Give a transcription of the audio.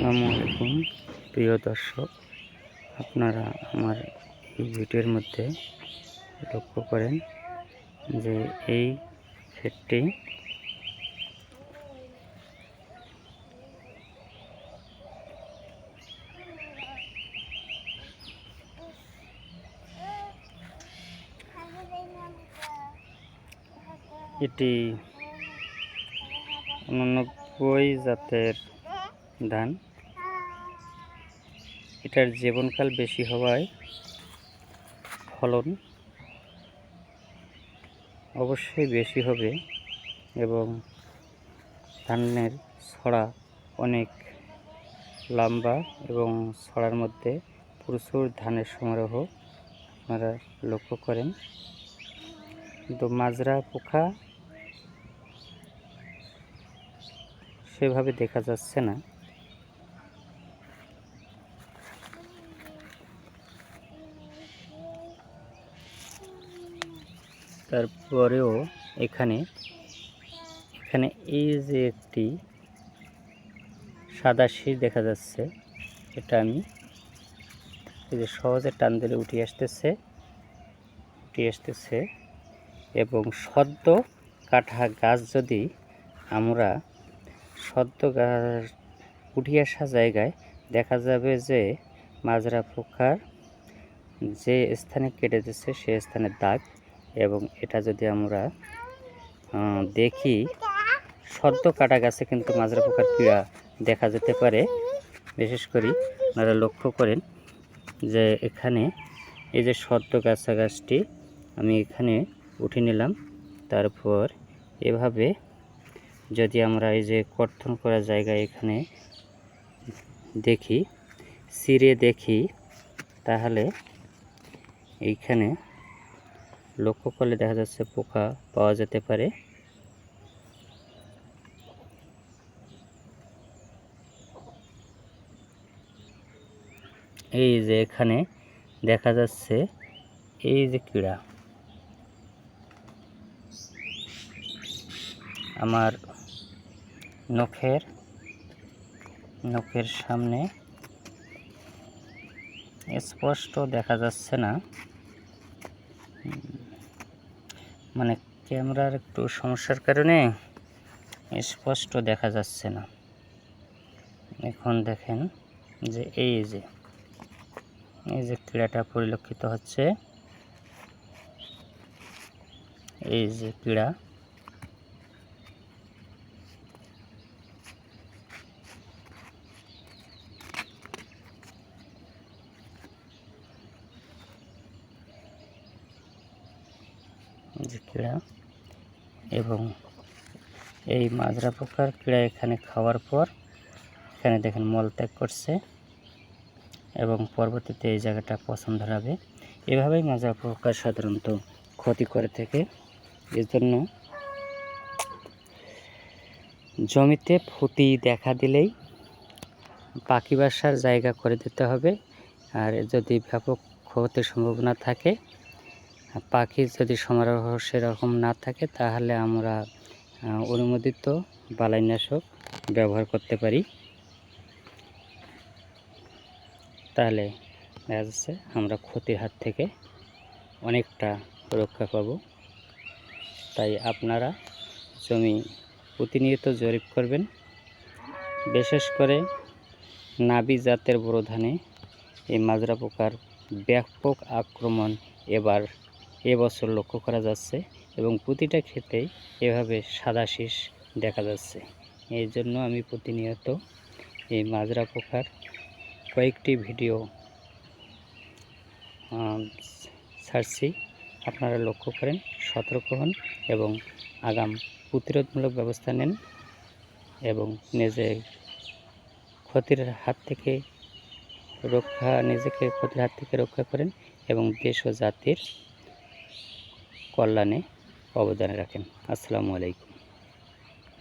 আসসালামু আলাইকুম। প্রিয় দর্শক আপনারা আমার এই ভিডিওর মধ্যে লক্ষ্য করেন যে এই ক্ষেতটি এটি উননব্বই জাতের ধান। এটার জীবনকাল বেশি হওয়ায় ফলন অবশ্যই বেশি হবে এবং ধানের ছড়া অনেক লম্বা এবং ছড়ার মধ্যে প্রচুর ধানের সমারোহ আপনারা লক্ষ্য করেন। কিন্তু মাজরা পোকা সেভাবে দেখা যাচ্ছে না। তারপরেও এখানে এখানে এই যে একটি সাদা শীষ দেখা যাচ্ছে, এটা আমি যে সহজে টান দিলে উঠে আসতেছে উঠে আসতেছে এবং সদ্য কাটা গাছ যদি আমরা, সদ্য গাছ উঠে আসা জায়গায় দেখা যাবে যে মাজরা পোকার যে স্থানে কেটে দিচ্ছে সে স্থানে দাগ এবং এটা যদি আমরা দেখি, সদ্য কাটা গাছে কিন্তু মাজরা পোকার পীড়া দেখা যেতে পারে। বিশেষ করে আপনারা লক্ষ্য করেন যে এখানে এই যে সদ্য গাছা গাছটি আমি এখানে উঠে নিলাম। তারপর এভাবে যদি আমরা এই যে কর্তন করা জায়গায় এখানে দেখি সিরে দেখি, তাহলে এইখানে লক্ষ্য করলে দেখা যাচ্ছে পোকা পাওয়া যেতে পারে। এই যে এখানে দেখা যাচ্ছে, এই যে কীড়া। আমার নখের নখের সামনে স্পষ্ট দেখা যাচ্ছে না। মানে ক্যামেরার একটু সমস্যার কারণে স্পষ্ট দেখা যাচ্ছে না। এখন দেখেন যে এই যে এই যে ক্রীড়াটা পরিলক্ষিত হচ্ছে। এই যে ক্রীড়া। যে ক্রীড়া এবং এই মাজরা পোকার ক্রীড়া এখানে খাওয়ার পর এখানে দেখেন মলত্যাগ করছে এবং পরবর্তীতে এই জায়গাটা পছন্দ হারাবে এভাবেই মাজরা পোকা সাধারণত ক্ষতি করে থাকে। এর জন্য জমিতে ফুটি দেখা দিলেই পাখি বাসার জায়গা করে দিতে হবে। আর যদি ব্যাপক ক্ষতির সম্ভাবনা থাকে পাখির যদি সমারোহ সেরকম না থাকে, তাহলে আমরা অনুমোদিত বালাইনাশক ব্যবহার করতে পারি। তাহলে দেখা যাচ্ছে আমরা ক্ষতির হাত থেকে অনেকটা রক্ষা পাব। তাই আপনারা জমি প্রতিনিয়ত জরিপ করবেন। বিশেষ করে নাবি জাতের বড় ধানে এই মাজরা পোকার ব্যাপক আক্রমণ এবার এবছর লক্ষ্য করা যাচ্ছে এবং প্রতিটা ক্ষেতেই এভাবে সাদা শীষ দেখা যাচ্ছে। এই জন্য আমি প্রতিনিয়ত এই মাজরা পোকার কয়েকটি ভিডিও ছাড়ছি। আপনারা লক্ষ্য করেন, সতর্ক হন এবং আগাম প্রতিরোধমূলক ব্যবস্থা নেন এবং নিজে ক্ষতির হাত থেকে রক্ষা, নিজেকে ক্ষতির হাত থেকে রক্ষা করেন এবং দেশ ও জাতির কল্যাণে অবদান রাখেন। আসসালামু আলাইকুম।